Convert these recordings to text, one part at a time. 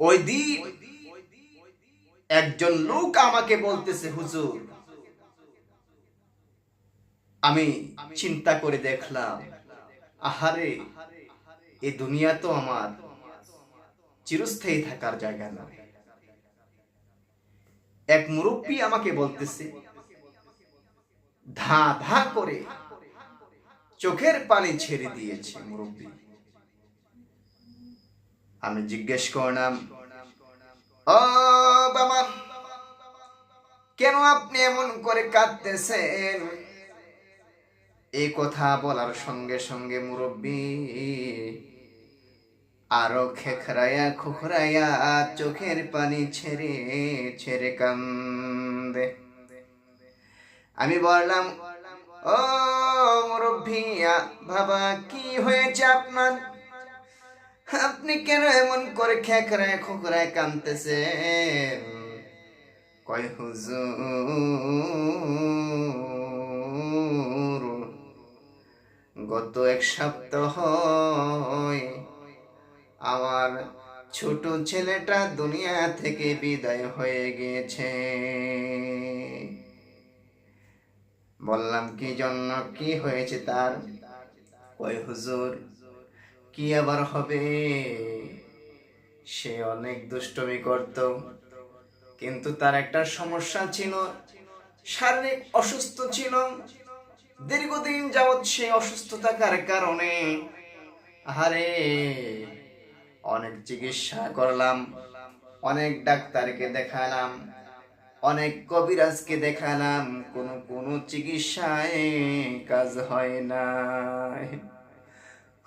ওই দিন একজন লোক আমাকে বলতেছে, হুজুর, আমি চিন্তা করে দেখলাম, আহারে এই দুনিয়া তো আমার চিরস্থায়ী থাকার জায়গা না। এক মুরব্বী আমাকে বলতেছে ধা ধা করে চোখের পানি ছেড়ে দিয়েছে মুরব্বী। আমি জিজ্ঞেস করলাম, ও বাবা, কেন আপনি এমন করে কাঁদতেছেন? এই কথা বলার সঙ্গে সঙ্গে মুরব্বী আরও খেখরাইয়া খুখরাইয়া চোখের পানি ছেড়ে ছেড়ে কান্দে। আমি বললাম, ও মুরব্বী বাবা, কি হয়েছে আপনার? আপনি কেন এমন করে খেখরায় খোকরায় কানতেছেন কয়, হুজুর, গত এক সপ্তাহ আমার ছোট ছেলেটা দুনিয়া থেকে বিদায় হয়ে গিয়েছে বললাম, কি জন্য? কি হয়েছে তার? কয়, হুজুর কি আবার হবে? সে অনেক দুষ্টমি করত, কিন্তু তার একটা সমস্যা ছিল। শারীরিক অসুস্থ ছিল। দীর্ঘদিন যাবৎ সে অসুস্থ থাকার কারণে আরে অনেক চিকিৎসা করলাম, অনেক ডাক্তারকে দেখালাম, অনেক কবিরাজকে দেখালাম, কোনো কোনো চিকিৎসায় কাজ হয় না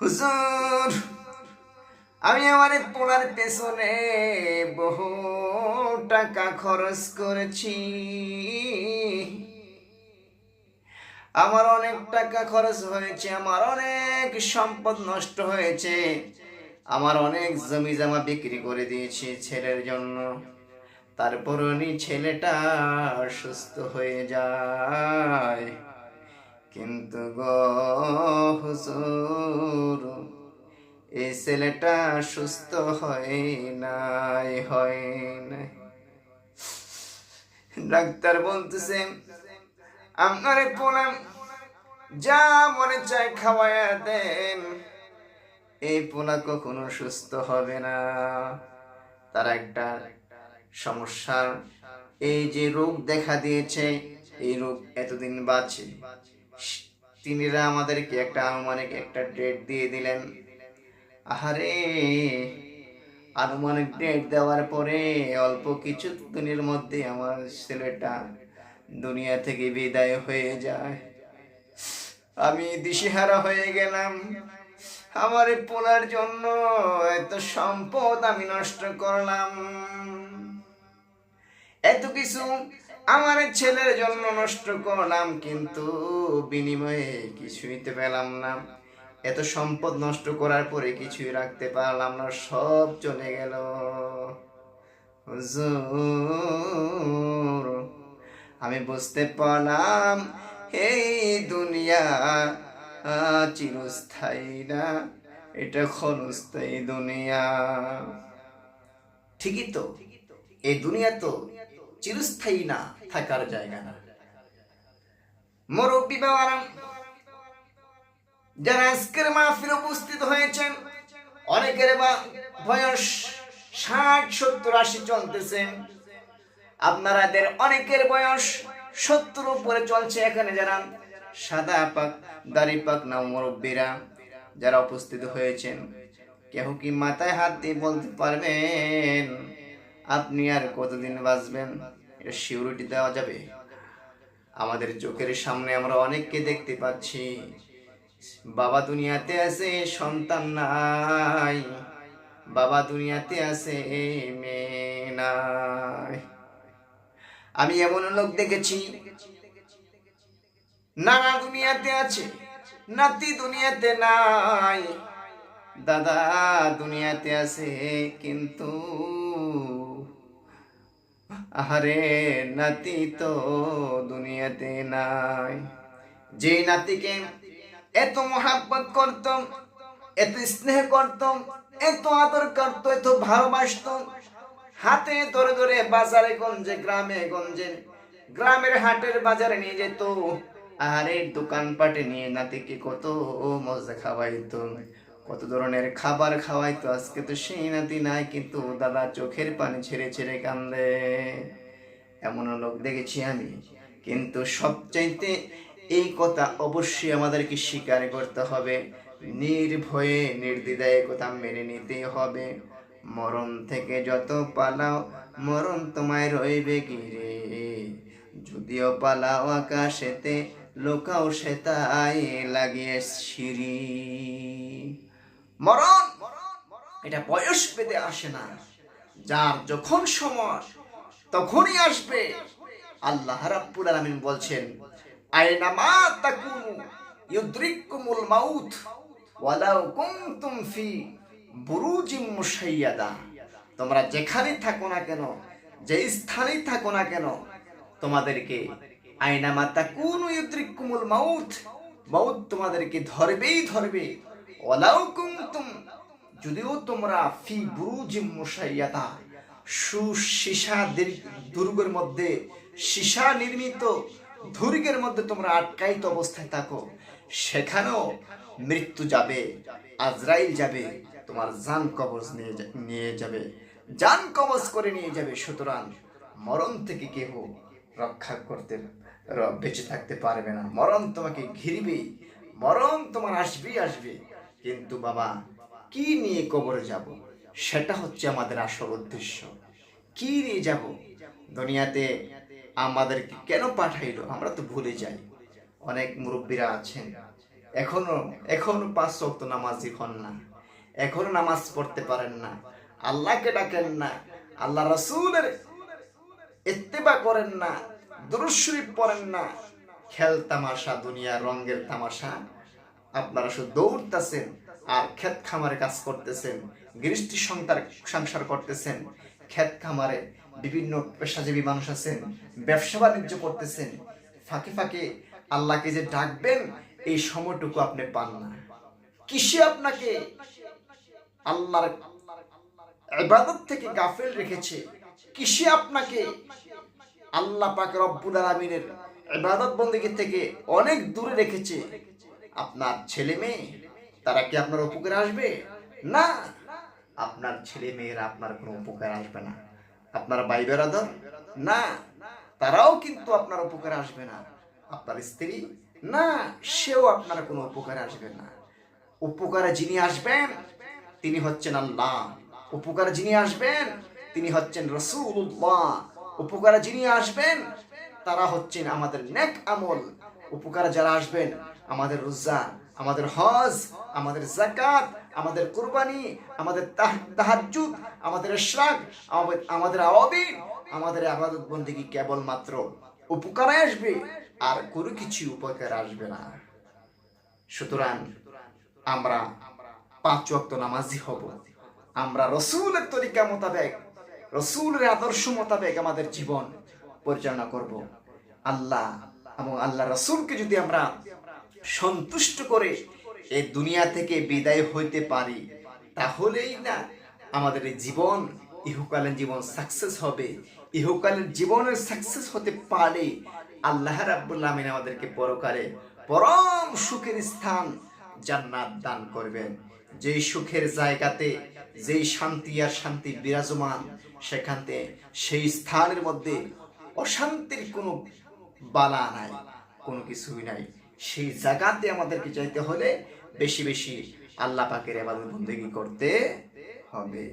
হুজুর, আমি আমার পোলার পেছনে বহু টাকা খরচ করেছি। আমার অনেক টাকা খরচ হয়েছে, আমার অনেক সম্পদ নষ্ট হয়েছে। আমার অনেক জমি জামা বিক্রি করে দিয়েছি ছেলের জন্য। তারপর উনি ছেলেটা সুস্থ হয়ে যায়। কিন্তু গো এই ছেলেটা সুস্থ হয় নাই হয় নাই। ডাক্তার বলতেছে, আপনারে পোলাম যা মনে চায় খাওয়াইয়া দেন। এই পোলা কখনো সুস্থ হবে না। তার একটা সমস্যার এই যে রোগ দেখা দিয়েছে, এই রোগ এতদিন বাঁচে। তিনিরা আমাদেরকে একটা আনুমানিক একটা ডেট দিয়ে দিলেন। আহারে, আনুমানিক ডেট দেওয়ার পরে অল্প কিছু দিনের মধ্যে আমার ছেলেটা দুনিয়া থেকে বিদায় হয়ে যায়। আমি দিশেহারা হয়ে গেলাম। আমার পোলার জন্য এত সম্পদ আমি নষ্ট করলাম। এত কিছু আমার ছেলের জন্য নষ্ট করলাম, কিন্তু বিনিময়ে কিছুই তো পেলাম না। এত সম্পদ নষ্ট করার পরে কিছুই রাখতে পারলাম না, সব চলে গেল। আমি বুঝতে পারলাম এই দুনিয়া চিরস্থায়ী না, এটা ক্ষণস্থায়ী দুনিয়া। ঠিকই তো, এই দুনিয়া তো চিরস্থায়ী না থাকার জায়গা না। মুরব্বী বাবারা যারা আজকের মাহফিল উপস্থিত হয়েছেন, অনেকের বা বয়স ষাট, সত্তর, আশি চলতেছে। আপনারাদের অনেকের বয়স সত্তর উপরে চলছে। এখানে যারা সাদা পাক, দাড়ি পাক না মুরব্বীরা, যারা উপস্থিত হয়েছেন কেউ কি মাথায় হাত দিয়ে বলতে পারবেন? আপনি আর কতদিন বাঁচবেন? এটা সিউরিটি দেওয়া যাবে। আমাদের চোখের সামনে আমরা অনেককে দেখতে পাচ্ছি। বাবা দুনিয়াতে আছে, সন্তান নাই। বাবা দুনিয়াতে আছে নাই। আমি এমন লোক দেখেছি, নানা দুনিয়াতে আছে, নাতি দুনিয়াতে নাই। দাদা দুনিয়াতে আছে, কিন্তু আহারে নাতি তো দুনিয়াতে নাই। যে নাতিকে এত মহাব্বত করতাম এত স্নেহ করতাম এত আদর করতো, এত ভালোবাসতো, হাতে ধরে ধরে বাজারে গঞ্জে, গ্রামে গঞ্জে, গ্রামের হাটের বাজারে নিয়ে যেত। আর এই দোকানপাটে নিয়ে নাতিকে কত মজা খাওয়াইতো। কত ধরনের খাবার খাওয়াই তো আজকে তো সেই নাতি নাই, কিন্তু দাদা চোখের পানি ছেড়ে ছেড়ে কান্দে। এমন লোক দেখেছি আমি। কিন্তু সবচাইতে এই কথা অবশ্যই আমাদেরকে স্বীকার করতে হবে। নির্ভয়ে, নির্দ্বিধায় কথা মেনে নিতে হবে। মরণ থেকে যত পালাও, মরণ তোমায় রইবে গিরে যদিও পালাও আকাশেতে, লোকাও সে তাই লাগিয়ে সিঁড়ি। মরণ। এটা বয়স পেতে আসে না। যার যখন সময়, তখনই আসবে। আল্লাহ রাব্বুল আলামিন বলছেন আয়না মা তাকুনু ইউদ্রিকুমুল মাউত ওয়ালাউ কুনতুম ফি বুরুজিম মুশাইয়াদা। তোমরা যেখানেই থাকো না কেন যে স্থানেই থাকো না কেন, তোমাদেরকে আয়না মা তাকুনু ইউদ্রিকুমুল মাউত মাউত তোমাদেরকে ধরবেই ধরবে। ওয়ালাউ যদিও তোমরা ফি বুরুজিম মুশাইয়াদা সুশিশা দুর্গের মধ্যে সীসা নির্মিত দুর্গের মধ্যে তোমরা আটকায়িত অবস্থায় থাকো। সেখানেও মৃত্যু যাবে, আজরাইল যাবে, তোমার জান কবজ নিয়ে নিয়ে যাবে, জান কবজ করে নিয়ে যাবে। সুতরাং মরণ থেকে কেহ রক্ষা করতে বেঁচে থাকতে পারবে না। মরণ তোমাকে ঘিরবে, মরণ তোমার আসবেই আসবে। কিন্তু বাবা, কি নিয়ে কবরে যাব? সেটা হচ্ছে আমাদের আসল উদ্দেশ্য। কি নিয়ে যাব? দুনিয়াতে আমাদেরকে কেন পাঠাইলো? আমরা তো ভুলে যাই। অনেক মুরব্বীরা আছেন। এখনও এখনও পাঁচ শক্ত নামাজি হন না। এখনও নামাজ পড়তে পারেন না। আল্লাহকে ডাকেন না। আল্লাহ রসুলের ইত্তেবা করেন না। দুরূদ শরীফ পড়েন না। খেল তামাশা দুনিয়া রঙ্গের তামাশা আপনারা শুধু দৌড়তেছেন আর ক্ষেত খামারে কাজ করতেছেন গৃষ্টি সংসার সংসার করতেছেন, ক্ষেত খামারে বিভিন্ন পেশাজীবী মানুষ আছেন, ব্যবসা বাণিজ্য করতেছেন, ফাঁকে ফাঁকে আল্লাহকে যে ডাকবেন, এই সময়টুকু আপনি পান না। কিসে আপনাকে? আল্লাহর ইবাদত থেকে গাফেল রেখেছে। কিসে আপনাকে? আল্লাহ পাক রব্বুল আলামিনের ইবাদত বন্দেগী থেকে অনেক দূরে রেখেছে। আপনার ছেলে মেয়ে, তারা কি আপনার উপকারে আসবে? না। আপনার ছেলে মেয়েরা আপনার কোনো উপকারে আসবে না। আপনার ভাই বেরাদর? না। তারাও কিন্তু আপনার উপকারে আসবে না। আপনার স্ত্রী? না। সেও আপনার কোনো উপকারে আসবে না। উপকারে যিনি আসবেন, তিনি হচ্ছেন আল্লাহ। উপকারে যিনি আসবেন, তিনি হচ্ছেন রসুল্লাহ উপকারে যিনি আসবেন, তারা হচ্ছেন আমাদের নেক আমল। উপকারে যারা আসবেন আমাদের রোজা, আমাদের হজ, আমাদের জাকাত আমাদের কুরবানি, আমাদের তাহ- তাহাজ্জুদ, আমাদের আমাদের- আমাদের আওয়াবিন আমাদের আবাদত বন্দিগি কেবলমাত্র উপকারে আসবে? আর কোনো কিছু উপকার আসবে না। সুতরাং আমরা পাঁচ ওয়াক্ত নামাজি হব। আমরা রসুলের তরিকা মোতাবেক, রসুলের আদর্শ মোতাবেক আমাদের জীবন পরিচালনা করব। আল্লাহ এবং আল্লাহ রসুলকে যদি আমরা সন্তুষ্ট করে এই দুনিয়া থেকে বিদায় হইতে পারি, তাহলেই না আমাদের জীবন, ইহকালীন জীবন সাকসেস হবে। ইহকালীন জীবনের সাকসেস হতে পারে, আল্লাহ রাব্বুল আমাদেরকে পরকালে পরম সুখের স্থান জান্নাত দান করবেন। যেই সুখের জায়গাতে যেই শান্তি আর শান্তি বিরাজমান সেখানতে সেই স্থানের মধ্যে অশান্তির কোনো বালা নাই, কোনো কিছুই নাই। সেই জায়গাতে আমাদেরকে যাইতে হলে বেশি বেশি আল্লাহ পাকের এবাদত বন্দেগী করতে হবে।